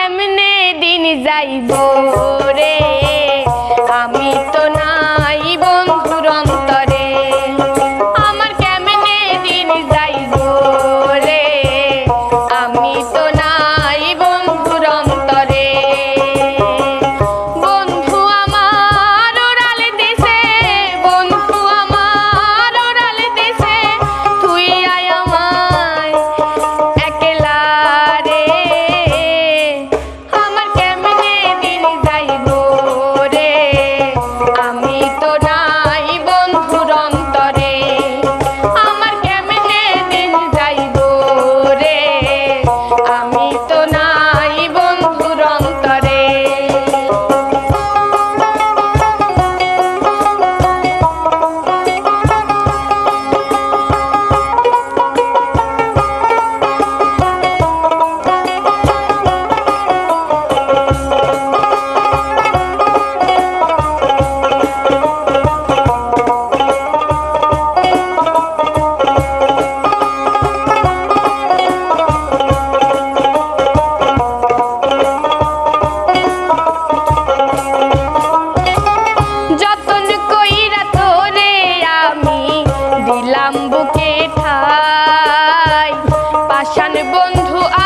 কেমনে দিন যাইব রে। 我。